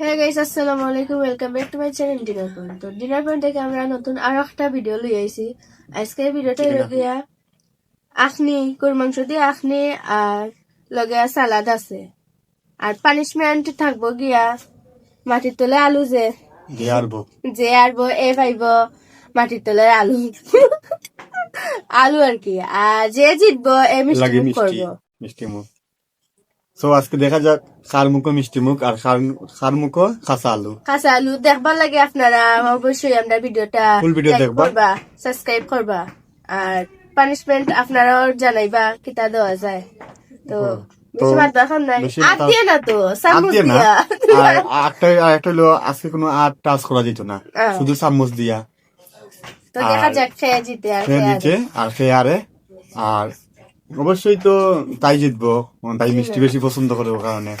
হ্যাঁ গাইস আসসালামু আলাইকুম welcome back to my channel dinner point তো ডিনার পয়েন্ট থেকে আমরা নতুন আরও একটা ভিডিও লই আইছি। আজকে ভিডিওটা হলো গিয়া আখনি কোর মাংস দিয়ে আখনি আর লগে সালাদ আছে। আর পানিশমেন্ট থাকব গিয়া মাটির তলে আলু যে যে আরবো এ পাইব মাটির তলে আলু। আলু আর কি। আর যে জিতবো এ মিষ্টি করব। মিষ্টি মুখ। তো আজকে দেখা যাক খার মুখো মিষ্টি মুখ আর খার খার মুখো খাসা আলু। কাঁচা আলু দেখবার লাগে আপনারা অবশ্যই আমরা ভিডিওটা video like দেখবা। সাবস্ক্রাইব করবা। আর পানিশমেন্ট আপনারাও জানাইবা কিতা দেওয়া যায়। তো আজকে কোনো টাচ করা যেত না। শুধু চামচ দিয়া। তো দেখা যাক খেয়ে জিতে আর খেয়ে আরে। আর অবশ্যই তো তাই জিতবো। তাই মিষ্টি বেশি পছন্দ করে ও কারণে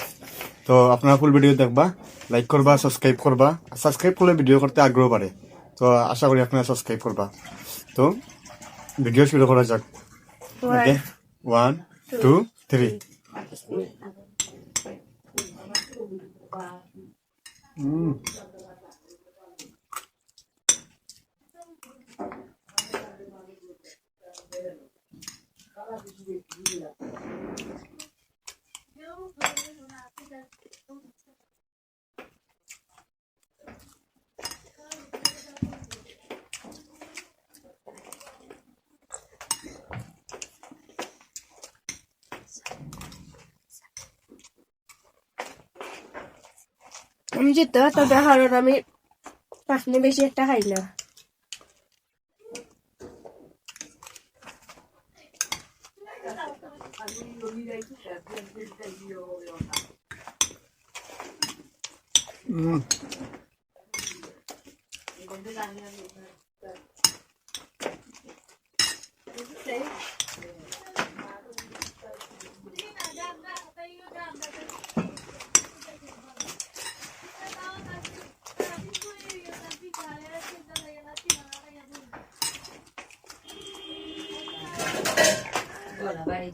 তো আপনারা ফুল ভিডিও দেখবা লাইক করবা সাবস্ক্রাইব করবা সাবস্ক্রাইব করলে ভিডিও করতে আগ্রহ বাড়ে তো আশা করি আপনারা সাবস্ক্রাইব করবা তো ভিডিও শুরু করা যাক ওকে ওয়ান টু থ্রি আমি জিততে তবে কারণ আমি পাখনি বেশি একটা খাই না 음. ভালো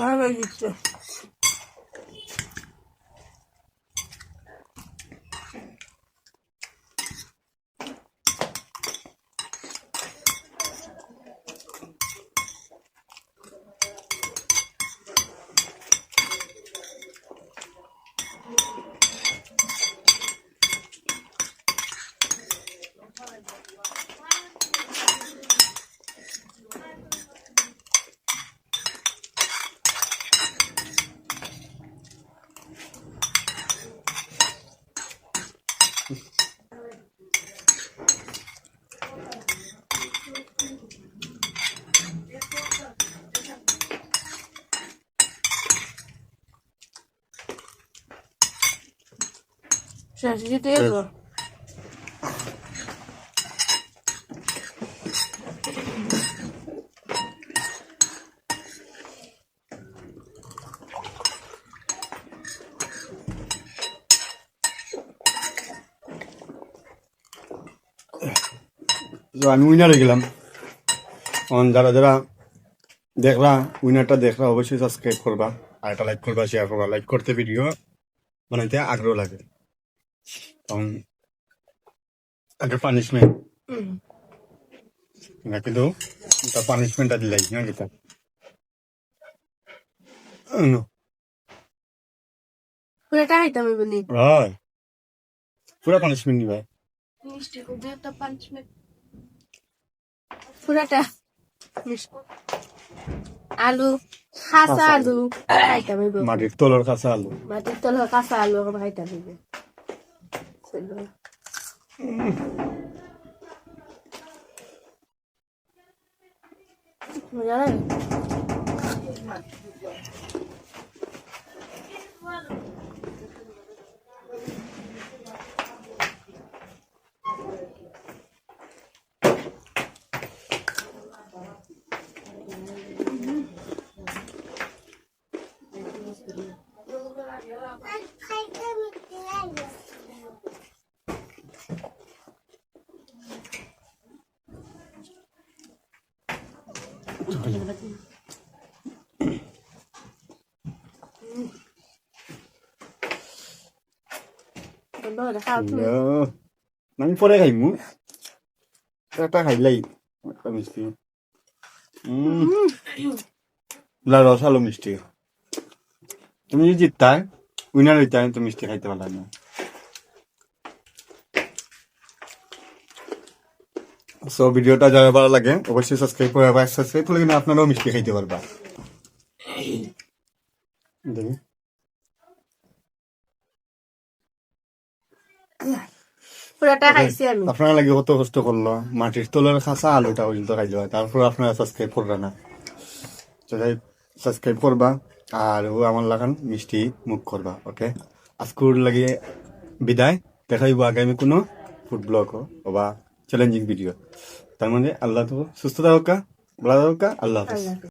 还有一只 তো আমি উইনারে গেলাম এখন যারা যারা দেখলা উইনারটা দেখলা অবশ্যই সাবস্ক্রাইব করবা আর একটা লাইক করবা শেয়ার করবা লাইক করতে ভিডিও বানাইতে আগ্রহ লাগে তখন আগে পানিশমেন্ট না কিন্তু এটা পানিশমেন্টটা দিলাই না নো পুরাটা খাইতাম আমি বলি হয় পুরা পানিশমেন্ট নিবা একটা পুরাটা আলু খাসা আলু খাইতাম মাটির তলর কাঁচা আলু মাটির তল কাঁচা আলু খাইতাম হইব মজা লাগে বন্ধ করে খাও তুমি ইয়া, আমি পরে খাইমু একটা মিষ্টি উম, না রস মিষ্টি তুমি যদি জিততাই উইনার হইতাই তো মিষ্টি খাইতে পারলা না সো ভিডিওটা যারা ভালো লাগে অবশ্যই সাবস্ক্রাইব করে রাখবা সাবস্ক্রাইব করলে কিন্তু আপনারাও মিষ্টি খাইতে পারবা। দেখি। পুরাটা আপনারা লাগে কত কষ্ট করল? মাটির তলের খাসা আলুটা পর্যন্ত খাইলো তারপর আপনারা সাবস্ক্রাইব করবে না। সাবস্ক্রাইব করবা আর ও আমার লাগান মিষ্টি মুখ করবা ওকে আজকুর লাগে বিদায়। দেখাইব আগামী কোনো ফুড ব্লগ বা চ্যালেঞ্জিং ভিডিও তার মানে আল্লাহ তো সুস্থ থাকা ভালো থাকা আল্লাহ।